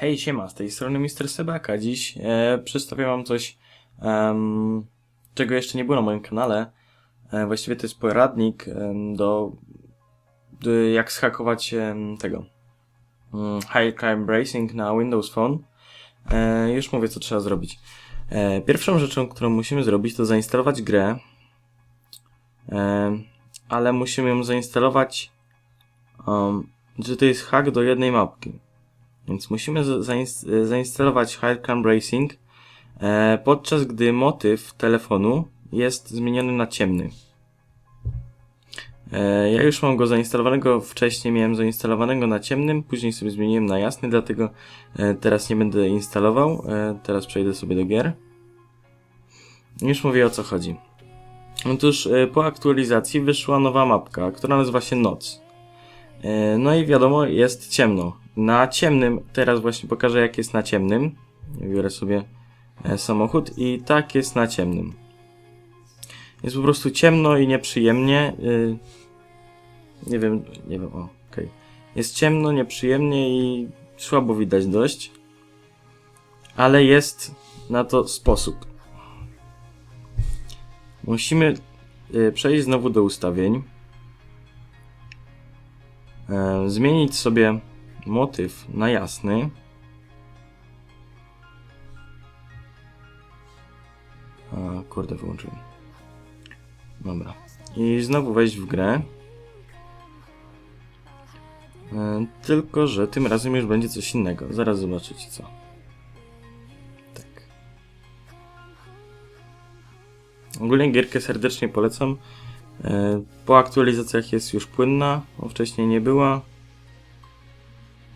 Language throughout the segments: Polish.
Hej, siema, z tej strony Mr. Sebaka. Dziś e, przedstawię wam coś, czego jeszcze nie było na moim kanale. E, właściwie to jest poradnik do, do jak zhakować em, tego mm, High Crime Bracing na Windows Phone. E, już mówię, co trzeba zrobić. E, pierwszą rzeczą, którą musimy zrobić, to zainstalować grę, e, ale musimy ją zainstalować, um, że to jest hack do jednej mapki. Więc musimy za- zains- zainstalować Hardcam Racing, e, podczas gdy motyw telefonu jest zmieniony na ciemny. E, ja już mam go zainstalowanego wcześniej, miałem zainstalowanego na ciemnym, później sobie zmieniłem na jasny, dlatego e, teraz nie będę instalował. Teraz przejdę sobie do gier. Już mówię o co chodzi. Otóż po aktualizacji wyszła nowa mapka, która nazywa się Noc. No i wiadomo, jest ciemno. Na ciemnym, teraz właśnie pokażę jak jest na ciemnym. Biorę sobie e, samochód i tak jest na ciemnym. Jest po prostu ciemno i nieprzyjemnie. y, Nie wiem, nie wiem, o, okej. Jest ciemno, nieprzyjemnie i słabo widać dość. Ale jest na to sposób. Musimy y, przejść znowu do ustawień. E, zmienić sobie motyw na jasny. A, kurde, wyłączyłem. Dobra. I znowu wejść w grę. E, tylko, że tym razem już będzie coś innego. Zaraz zobaczycie co. Tak. Ogólnie gierkę serdecznie polecam. E, Po aktualizacjach jest już płynna, wcześniej nie była.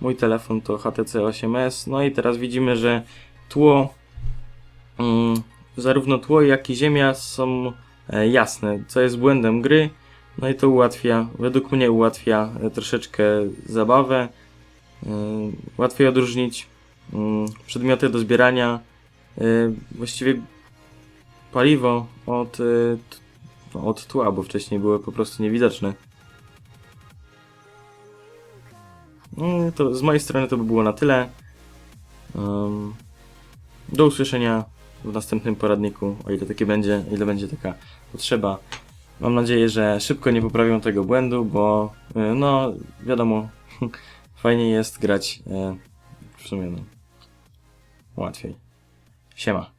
Mój telefon to HTC 8S. No i teraz widzimy, że tło, mm, zarówno tło, jak i ziemia są e, jasne, co jest błędem gry. No i to ułatwia, według mnie ułatwia e, troszeczkę zabawę. E, Łatwiej odróżnić mm, przedmioty do zbierania, właściwie paliwo od, od tła, bo wcześniej były po prostu niewidoczne. To z mojej strony to by było na tyle. Do usłyszenia w następnym poradniku, o ile taki będzie, ile będzie taka potrzeba. Mam nadzieję, że szybko nie poprawią tego błędu, bo y, no wiadomo, fajnie jest grać y, w sumie no, łatwiej. Siema.